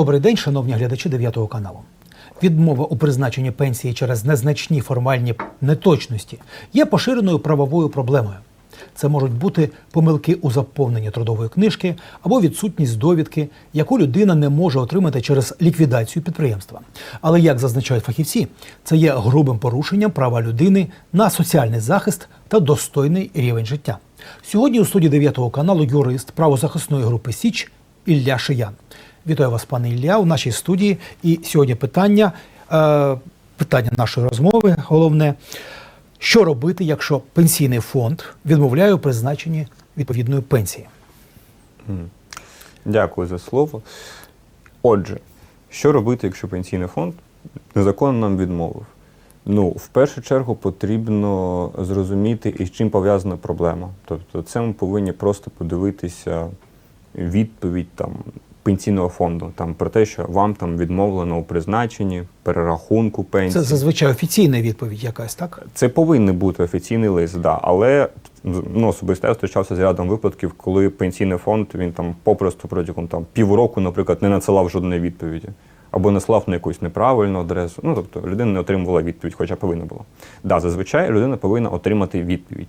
Добрий день, шановні глядачі 9 каналу. Відмова у призначенні пенсії через незначні формальні неточності є поширеною правовою проблемою. Це можуть бути помилки у заповненні трудової книжки або відсутність довідки, яку людина не може отримати через ліквідацію підприємства. Але як зазначають фахівці, це є грубим порушенням права людини на соціальний захист та достойний рівень життя. Сьогодні у студії 9 каналу юрист правозахисної групи Січ Ілля Шиян. Вітаю вас, пане Ілля, у нашій студії. І сьогодні питання, е, питання нашої розмови. Головне, що робити, якщо пенсійний фонд відмовляє у призначенні відповідної пенсії? Дякую за слово. Отже, що робити, якщо пенсійний фонд незаконно нам відмовив? Ну, в першу чергу потрібно зрозуміти, із чим пов'язана проблема. Тобто, це ми повинні просто подивитися відповідь там пенсійного фонду там про те, що вам там відмовлено у призначенні, перерахунку пенсії. Це зазвичай офіційна відповідь якась, так? Це повинен бути офіційний лист, да. але ну, особисто я зустрічався з рядом випадків, коли пенсійний фонд він там попросту протягом там півроку, наприклад, не надсилав жодної відповіді. Або наслав на якусь неправильну адресу. Ну, тобто людина не отримувала відповідь, хоча повинна була. Да, зазвичай людина повинна отримати відповідь.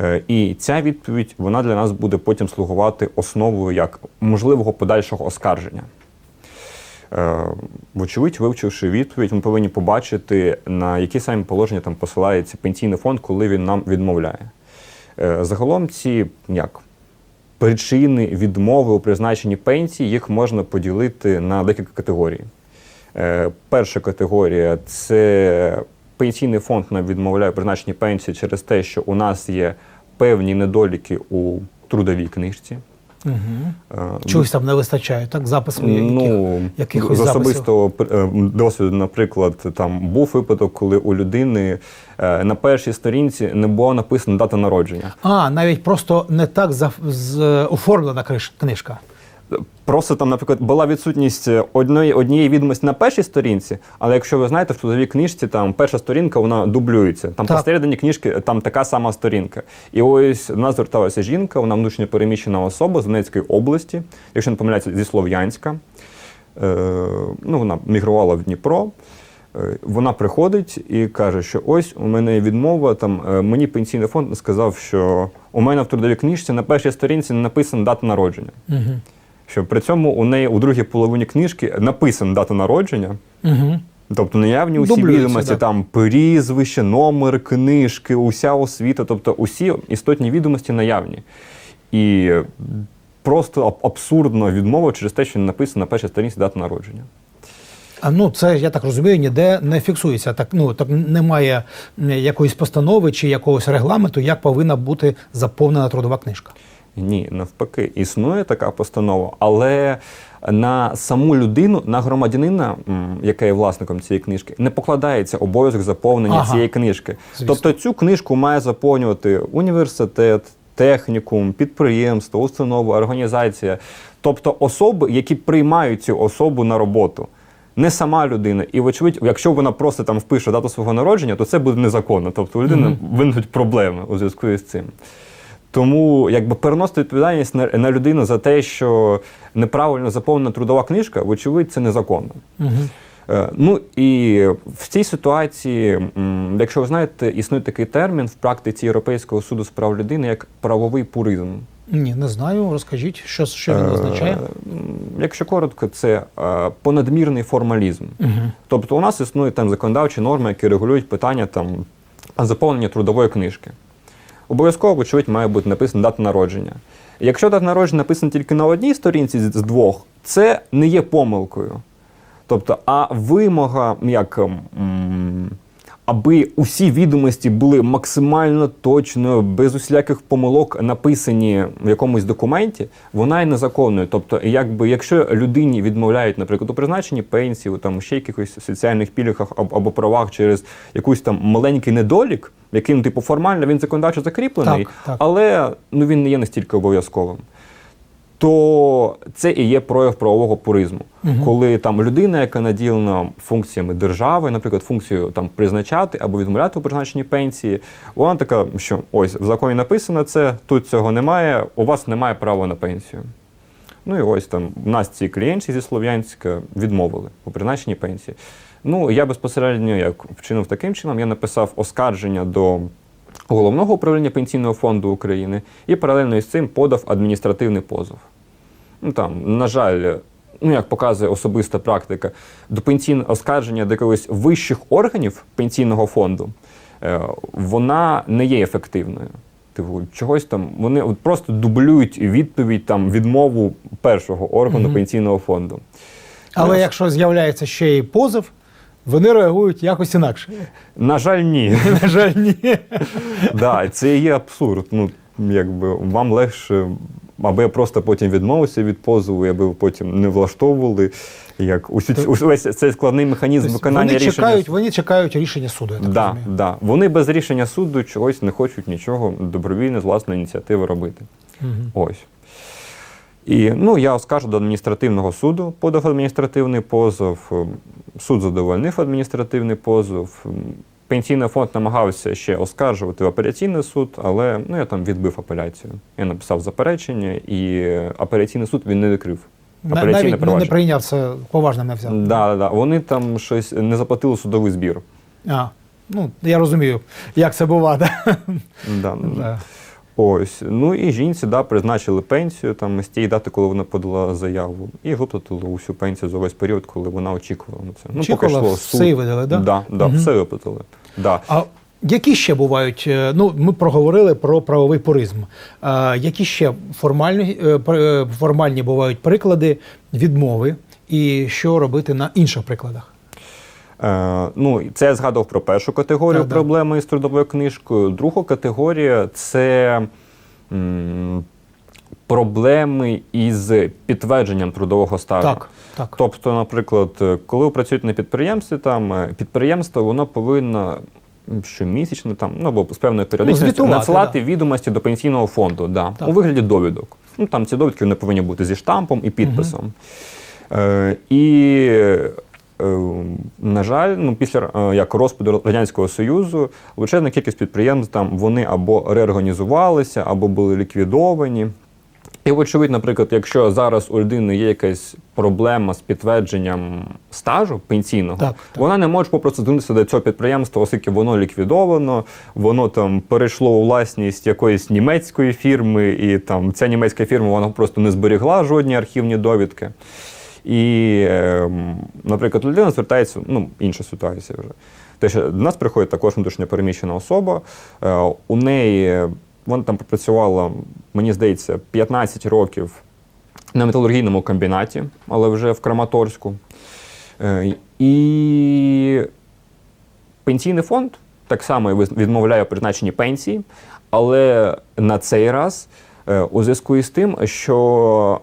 Е, І ця відповідь вона для нас буде потім слугувати основою як можливого подальшого оскарження. Е, Вочевидь, вивчивши відповідь, ми повинні побачити, на які самі положення там посилається пенсійний фонд, коли він нам відмовляє. Е, Загалом ці як, причини відмови у призначенні пенсії їх можна поділити на декілька категорій. Перша категорія це пенсійний фонд нам відмовляє у призначенні пенсії через те, що у нас є певні недоліки у трудовій книжці. Угу. Чогось там не вистачає, так? Запису Ну, якихось з особистого е, досвіду, наприклад, там був випадок, коли у людини е, на першій сторінці не було написано дата народження. А, навіть просто не так за, з, оформлена книжка. Просто там, наприклад, була відсутність одної однієї відомості на першій сторінці, але якщо ви знаєте, в трудовій книжці там перша сторінка вона дублюється. Там Так. посередині книжки там така сама сторінка. І ось до нас зверталася жінка, вона внутрішньо переміщена особа з Донецької області, якщо не помиляється, зі Слов'янська. Е, ну, вона мігрувала в Дніпро. Е, Вона приходить і каже, що ось у мене відмова. Там е, мені пенсійний фонд сказав, що у мене в трудовій книжці на першій сторінці не написана дата народження. Угу. Що при цьому у неї у другій половині книжки написана дата народження, Угу. тобто наявні усі Дублюється, відомості, да. там прізвище, номер книжки, уся освіта, тобто усі істотні відомості наявні. І просто абсурдно відмова через те, що не написано на першій сторінці дата народження. А ну це я так розумію, ніде не фіксується. Так ну так немає якоїсь постанови чи якогось регламенту, як повинна бути заповнена трудова книжка. Ні, навпаки, існує така постанова, але на саму людину, на громадянина, яка є власником цієї книжки, не покладається обов'язок заповнення Ага. цієї книжки. Звісно. Тобто цю книжку має заповнювати університет, технікум, підприємство, установа, організація, тобто особи, які приймають цю особу на роботу. Не сама людина, і вочевидь, якщо вона просто там впише дату свого народження, то це буде незаконно. Тобто у людини виникнуть проблеми у зв'язку із цим. Тому якби переносити відповідальність на, на людину за те, що неправильно заповнена трудова книжка, вочевидь, це незаконно. Угу. Е, Ну і в цій ситуації, якщо ви знаєте, існує такий термін в практиці Європейського суду з прав людини як правовий пуризм. Ні, не знаю. Розкажіть, що, що він Е, означає. Якщо коротко, це е, понадмірний формалізм. Угу. Тобто у нас існують там законодавчі норми, які регулюють питання там заповнення трудової книжки. Обов'язково, вочевидь, має бути написана дата народження. Якщо дата народження написана тільки на одній сторінці з двох, це не є помилкою. Тобто, а вимога, як, м, аби усі відомості були максимально точно, без усіляких помилок написані в якомусь документі, вона є незаконною. Тобто, якби, якщо людині відмовляють, наприклад, у призначенні пенсії, там ще якихось соціальних пільгах або, або правах через якийсь там маленький недолік, яким, типу, формально він законодавчо закріплений, Так, так. але ну, він не є настільки обов'язковим то це і є прояв правового пуризму, Мгм. коли там людина, яка наділена функціями держави, наприклад, функцією там призначати або відмовляти у призначенні пенсії, вона така, що ось в законі написано це, тут цього немає, у вас немає права на пенсію. Ну і ось там в нас ці клієнти зі Слов'янська відмовили по призначенні пенсії. Ну, я безпосередньо як вчинив таким чином, я написав оскарження до головного управління пенсійного фонду України і паралельно із цим подав адміністративний позов. Ну там, на жаль, ну як показує особиста практика, до пенсійного оскарження до якихось вищих органів пенсійного фонду е, вона не є ефективною. Типу, чогось там вони от просто дублюють відповідь там відмову першого органу Мгм. пенсійного фонду. Але Ну, якщо з'являється ще й позов, вони реагують якось інакше. На жаль, ні. На жаль, ні. да, це є абсурд. Ну, якби вам легше, аби я просто потім відмовився від позову, аби ви потім не влаштовували. Як усю, цю- увесь цей складний механізм Тобто виконання вони рішення. чекають, вони чекають рішення суду. Я так да, розумію. да. Вони без рішення суду чогось не хочуть нічого добровільно з власної ініціативи робити. Мгм. Ось. І ну, я оскаржу до адміністративного суду, подав адміністративний позов, ем, суд задовольнив адміністративний позов. ем, Пенсійний фонд намагався ще оскаржувати в апеляційний суд, але ну, я там відбив апеляцію. Я написав заперечення, і апеляційний суд він не викрив. Апеляційне Навіть не, прийняв це поважно не взяв. Да, да, да. Вони там щось не заплатили судовий збір. А, ну, я розумію, як це буває. Да? Да, ну, Да. Ось. Ну і жінці да, призначили пенсію там, з тієї дати, коли вона подала заяву, і виплатили усю пенсію за весь період, коли вона очікувала на це. Ну, Очікувала, поки йшло все суд. видали, да? Да, да, Мгм. все виплатили. Да. А які ще бувають? е, Ну, ми проговорили про правовий пуризм. А, які ще формальні, е, пр- е, формальні бувають приклади відмови, і що робити на інших прикладах? Е, ну, це я згадував про першу категорію Так, проблеми із трудовою книжкою. Друга категорія це м, проблеми із підтвердженням трудового стажу. Так, так. Тобто, наприклад, коли ви працюєте на підприємстві, там е, підприємство воно повинно щомісячно там, ну або з певною періодичністю звітувати, надсилати да. відомості до пенсійного фонду, да, Так. у вигляді довідок. Ну там ці довідки вони повинні бути зі штампом і підписом. Е, і на жаль, ну після е, як розпаду радянського союзу величезна кількість підприємств там вони або реорганізувалися, або були ліквідовані. І, вочевидь, наприклад, якщо зараз у людини є якась проблема з підтвердженням стажу пенсійного, Так, так. вона не може попросту звернутися до цього підприємства, оскільки воно ліквідовано, воно там перейшло у власність якоїсь німецької фірми, і там ця німецька фірма вона просто не зберігла жодні архівні довідки. І, ем, наприклад, людина звертається, ну, інша ситуація вже. Що до нас приходить також внутрішньо переміщена особа. Е, у неї вона там пропрацювала, мені здається, 15 років на металургійному комбінаті, але вже в Краматорську. Е, і пенсійний фонд так само відмовляє у призначенні пенсії, але на цей раз е, у зв'язку із тим, що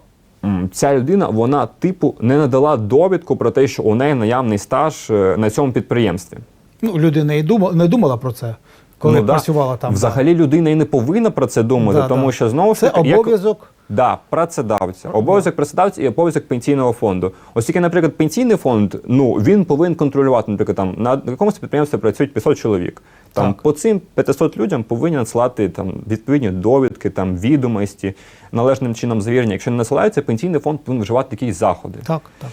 ця людина вона типу не надала довідку про те, що у неї наявний стаж е, на цьому підприємстві. Ну, людина і думала, не думала про це, коли Ну, да. працювала там. Взагалі людина і не повинна про це думати, Да, тому да. що знову ж Це таки, як- обов'язок. Да, працедавця. Обов'язок працедавця і обов'язок пенсійного фонду. Оскільки, наприклад, пенсійний фонд, ну він повинен контролювати, наприклад, там на якомусь підприємстві працюють 500 чоловік. Там Так. по цим 500 людям повинні надсилати там відповідні довідки, там відомості, належним чином завірення. Якщо не насилаються, пенсійний фонд повинен вживати якісь заходи. Так, так.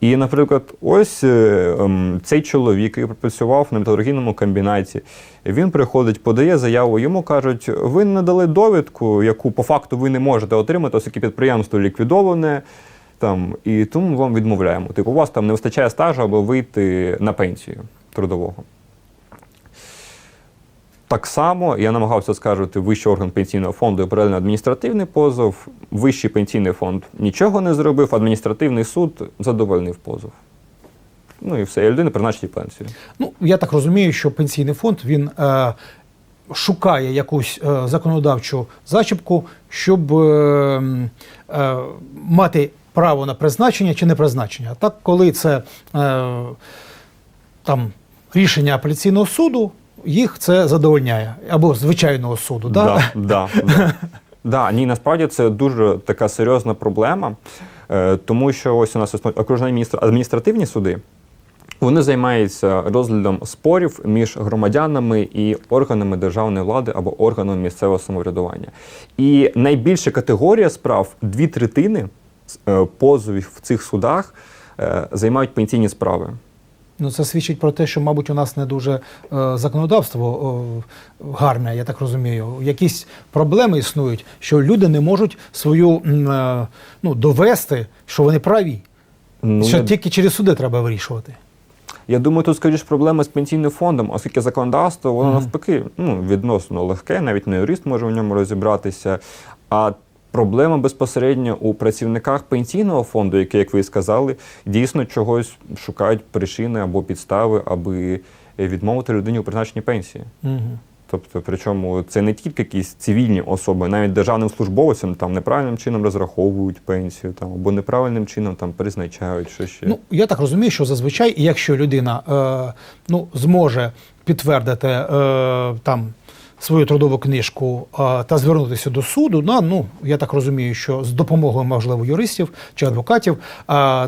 І, наприклад, ось е, ем, цей чоловік, який працював на металургійному комбінаті, він приходить, подає заяву, йому кажуть, ви не надали довідку, яку по факту ви не можете отримати, оскільки підприємство ліквідоване. Там, і тому вам відмовляємо. Типу, у вас там не вистачає стажу, аби вийти на пенсію трудового. Так само я намагався скаржити вищий орган пенсійного фонду і паралельно адміністративний позов. Вищий пенсійний фонд нічого не зробив, адміністративний суд задовольнив позов. Ну і все, і людина призначить пенсію. Ну, я так розумію, що пенсійний фонд він е, шукає якусь е, законодавчу зачіпку, щоб е, е, мати право на призначення чи не призначення. Так, коли це е, там рішення апеляційного суду, їх це задовольняє або звичайного суду. Да? Да, да, да. да, ні, насправді це дуже така серйозна проблема, е, тому що ось у нас окружні адміністративні суди. Вони займаються розглядом спорів між громадянами і органами державної влади або органами місцевого самоврядування. І найбільша категорія справ дві третини е, позовів в цих судах е, займають пенсійні справи. Ну, це свідчить про те, що, мабуть, у нас не дуже е, законодавство е, гарне, я так розумію. Якісь проблеми існують, що люди не можуть свою е, ну, довести, що вони праві. Ну, що не- тільки через суди треба вирішувати. Я думаю, тут скоріш проблема з пенсійним фондом, оскільки законодавство, воно навпаки ну, відносно легке, навіть не юрист може в ньому розібратися. А проблема безпосередньо у працівниках пенсійного фонду, які, як ви сказали, дійсно чогось шукають причини або підстави, аби відмовити людині у призначенні пенсії. Угу. Тобто, причому це не тільки якісь цивільні особи, навіть державним службовцям там неправильним чином розраховують пенсію, там або неправильним чином там призначають що ще. Ну, я так розумію, що зазвичай, якщо людина е, ну, зможе підтвердити е, там свою трудову книжку та звернутися до суду, на, ну, я так розумію, що з допомогою, можливо, юристів чи адвокатів,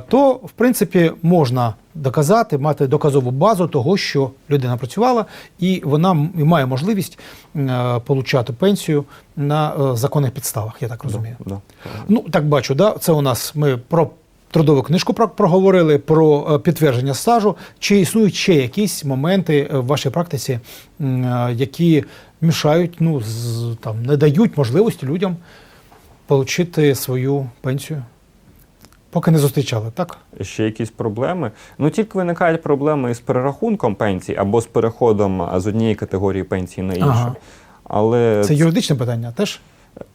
то, в принципі, можна доказати, мати доказову базу того, що людина працювала, і вона має можливість е, получати пенсію на е, законних підставах, я так розумію. Да. Ну, так бачу, да? це у нас ми про трудову книжку проговорили, про е, підтвердження стажу. Чи існують ще якісь моменти е, в вашій практиці, е, які мішають, ну, з, там, не дають можливості людям отримати свою пенсію? Поки не зустрічали, так? Ще якісь проблеми. Ну тільки виникають проблеми із перерахунком пенсій або з переходом з однієї категорії пенсії на іншу. Ага. Але Це юридичне питання теж?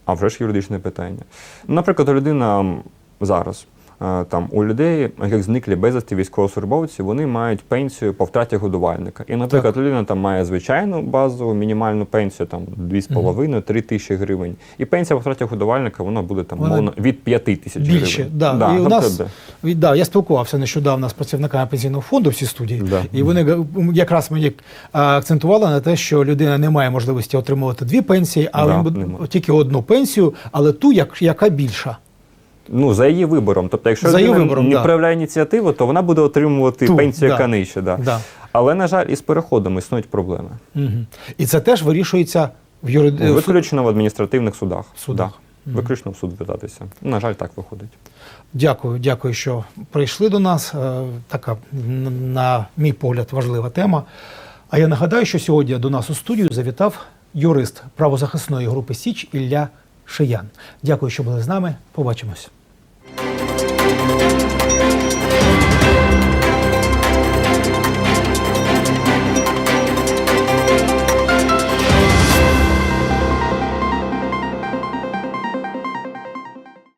а вже ж юридичне питання. Наприклад, людина зараз. Е, Там у людей, як зниклі безвісти військовослужбовці, вони мають пенсію по вtraті годувальника. І, наприклад, людина там має звичайну базову мінімальну пенсію, там 2,5-3 тисячі гривень. І пенсія по втраті годувальника вона буде там Вона мовно від 5 тисяч Більше, да. Да, і у нас, і, да, я спілкувався нещодавно з працівниками пенсійного фонду в цій студії, Да. і вони якраз мені акцентували на те, що людина не має можливості отримувати дві пенсії, а Да, він буде тільки одну пенсію, але ту, як, яка більша. Ну, за її вибором. Тобто, якщо За її людина вибором, не да. проявляє ініціативу, то вона буде отримувати Ту, пенсію, да. яка нижче. Да. Да. Але, на жаль, із переходом існують проблеми. Угу. І це теж вирішується в юриди... Виключно в адміністративних судах. Судах. Да. Виключно в суд звертатися. На жаль, так виходить. Дякую, дякую, що прийшли до нас. Е, Така, на мій погляд, важлива тема. А я нагадаю, що сьогодні до нас у студію завітав юрист правозахисної групи Січ Ілля Шиян. Дякую, що були з нами. Побачимось.